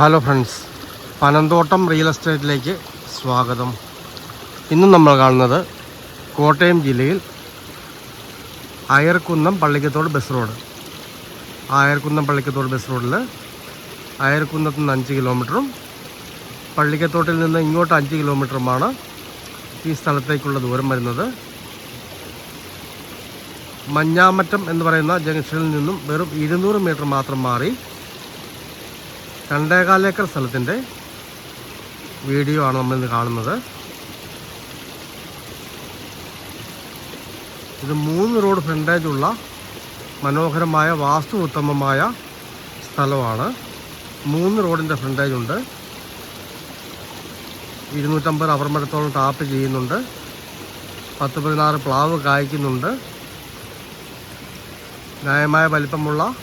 Hello friends Panamthottam real എസ്റ്റേറ്റിലേക്ക് സ്വാഗതം. ഇന്ന് നമ്മൾ കാണുന്നത് കോട്ടയം ജില്ലയിൽ Ayarkunnam Pallikkathodu bus road Ayarkunnam Pallikkathodu bus റോഡിൽ അയർക്കുന്നത്ത് നിന്ന് അഞ്ച് കിലോമീറ്ററും പള്ളിക്കത്തോട്ടിൽ നിന്ന് ഇങ്ങോട്ട് അഞ്ച് കിലോമീറ്ററുമാണ് ഈ സ്ഥലത്തേക്കുള്ള ദൂരം വരുന്നത്. മഞ്ഞാമറ്റം എന്ന് പറയുന്ന ജംഗ്ഷനിൽ നിന്നും വെറും ഇരുന്നൂറ് മീറ്റർ മാത്രം മാറി രണ്ടേകാൽ ഏക്കർ സ്ഥലത്തിന്റെ വീഡിയോ ആണ് നമ്മളിന്ന് കാണുന്നത്. ഇത് മൂന്ന് റോഡ് ഫ്രണ്ടേജ് ഉള്ള മനോഹരമായ വാസ്തു ഉത്തമമായ സ്ഥലമാണ്. മൂന്ന് റോഡിന്റെ ഫ്രണ്ടേജ് ഉണ്ട്. ഇരുന്നൂറ്റമ്പത് റബ്ബർ ടാപ്പ് ചെയ്യുന്നുണ്ട്. പത്ത് പതിനാറ് പ്ലാവ് കായ്ക്കുന്നുണ്ട്. ന്യായമായ വലിപ്പമുള്ള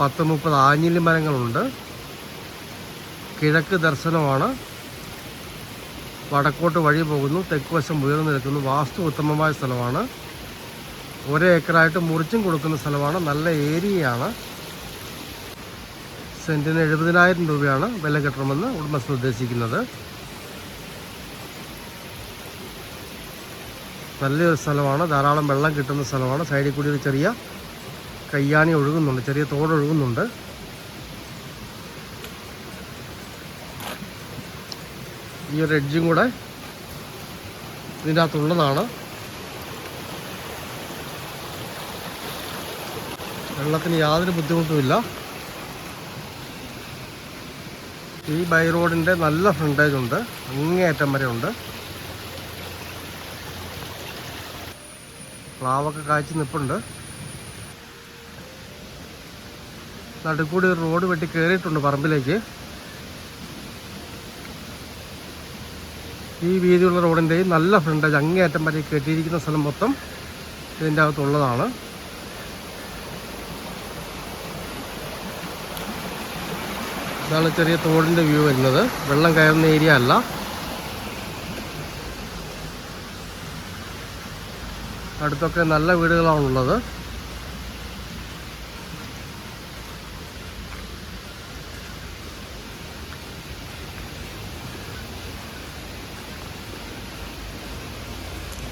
പത്ത് മുപ്പത് ആഞ്ഞിലി മരങ്ങളുണ്ട്. കിഴക്ക് ദർശനമാണ്. വടക്കോട്ട് വഴി പോകുന്നു. തെക്ക് വശം ഉയർന്നു നിൽക്കുന്നു. വാസ്തു ഉത്തമമായ സ്ഥലമാണ്. ഒരേ ഏക്കറായിട്ട് മുറിച്ചും കൊടുക്കുന്ന സ്ഥലമാണ്. നല്ല ഏരിയയാണ്. സെന്റിന് എഴുപതിനായിരം രൂപയാണ് വില കിട്ടണമെന്ന് ഉടമസ്ഥ ഉദ്ദേശിക്കുന്നത്. നല്ലൊരു സ്ഥലമാണ്. ധാരാളം വെള്ളം കിട്ടുന്ന സ്ഥലമാണ്. സൈഡിൽ കൂടി ഒരു ചെറിയ കയ്യാണി ഒഴുകുന്നുണ്ട്. ചെറിയ തോട് ഈ ഒരു എഡ്ജും കൂടെ ഇതിന്റെ അകത്തുള്ളതാണ് വെള്ളത്തിന് യാതൊരു ബുദ്ധിമുട്ടുമില്ല. ഈ ബൈ റോഡിന്റെ നല്ല ഫ്രണ്ടേജ് ഉണ്ട്. അങ്ങേയറ്റം വരെ ഉണ്ട്. പ്ലാവൊക്കെ കാഴ്ച നിൽപ്പുണ്ട് നടുക്കൂടി ഒരു റോഡ് വെട്ടി കയറിയിട്ടുണ്ട് പറമ്പിലേക്ക്. ഈ വീതിയുള്ള റോഡിന്റെയും നല്ല ഫ്രണ്ടേജ് അങ്ങേയറ്റം വരെ കെട്ടിയിരിക്കുന്ന സ്ഥലം മൊത്തം ഇതിന്റെ അകത്തുള്ളതാണ്. ഇതാണ് ചെറിയ തോടിന്റെ വ്യൂ വരുന്നത്. വെള്ളം കയറുന്ന ഏരിയ അല്ല. അടുത്തൊക്കെ നല്ല വീടുകളാണുള്ളത്.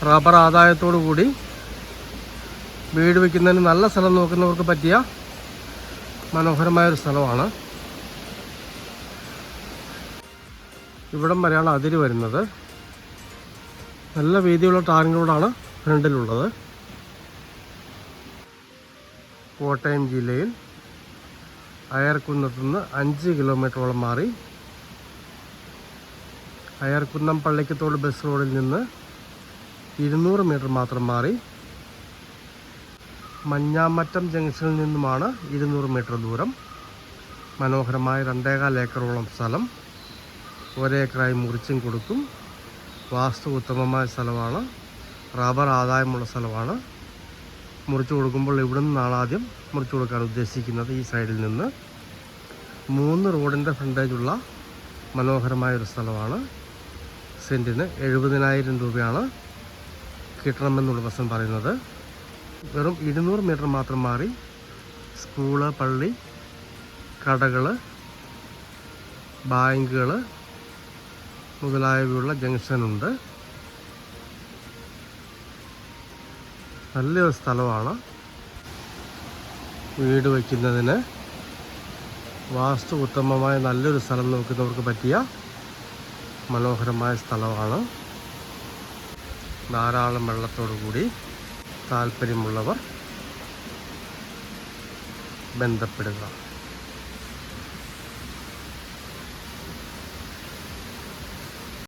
റബ്ബർ ആദായത്തോടു കൂടി വീട് വയ്ക്കുന്നതിന് നല്ല സ്ഥലം നോക്കുന്നവർക്ക് പറ്റിയ മനോഹരമായൊരു സ്ഥലമാണ്. ഇവിടം വരെയാണ് അതിര് വരുന്നത്. നല്ല വീതിയുള്ള ടാറിംഗ് റോഡാണ് ഫ്രണ്ടിലുള്ളത്. കോട്ടയം ജില്ലയിൽ അയർക്കുന്നത്തു നിന്ന് അഞ്ച് കിലോമീറ്ററോളം മാറി. അയർക്കുന്നം പള്ളിക്കത്തോട് ബസ് റോഡിൽ നിന്ന് ഇരുന്നൂറ് മീറ്റർ മാത്രം മാറി. മഞ്ഞാമറ്റം ജംഗ്ഷനിൽ നിന്നുമാണ് ഇരുന്നൂറ് മീറ്റർ ദൂരം. മനോഹരമായ രണ്ടേകാൽ ഏക്കറോളം സ്ഥലം. ഒരേക്കറായി മുറിച്ചും കൊടുക്കും. വാസ്തു ഉത്തമമായ സ്ഥലമാണ്. റബ്ബർ ആദായമുള്ള സ്ഥലമാണ്. മുറിച്ചു കൊടുക്കുമ്പോൾ ഇവിടെ നിന്നാണ് ആദ്യം മുറിച്ചു കൊടുക്കാൻ ഉദ്ദേശിക്കുന്നത് ഈ സൈഡിൽ നിന്ന്? മൂന്ന് റോഡിന്റെ ഫ്രണ്ടേജുള്ള മനോഹരമായൊരു സ്ഥലമാണ്. സെന്റിന് എഴുപതിനായിരം രൂപയാണ് കിട്ടണമെന്നുള്ള ബസ്സൻ പറയുന്നത് വെറും ഇരുന്നൂറ് മീറ്റർ മാത്രം മാറി സ്കൂൾ പള്ളി കടകൾ ബാങ്കുകൾ മുതലായവയുള്ള ജംഗ്ഷനുണ്ട്. നല്ലൊരു സ്ഥലമാണ്. വീട് വയ്ക്കുന്നതിന് വാസ്തു ഉത്തമമായ നല്ലൊരു സ്ഥലം നോക്കുന്നവർക്ക് പറ്റിയ മനോഹരമായ സ്ഥലമാണ്. ധാരാളം വെള്ളത്തോടു കൂടി താല്പര്യമുള്ളവർ ബന്ധപ്പെടുക.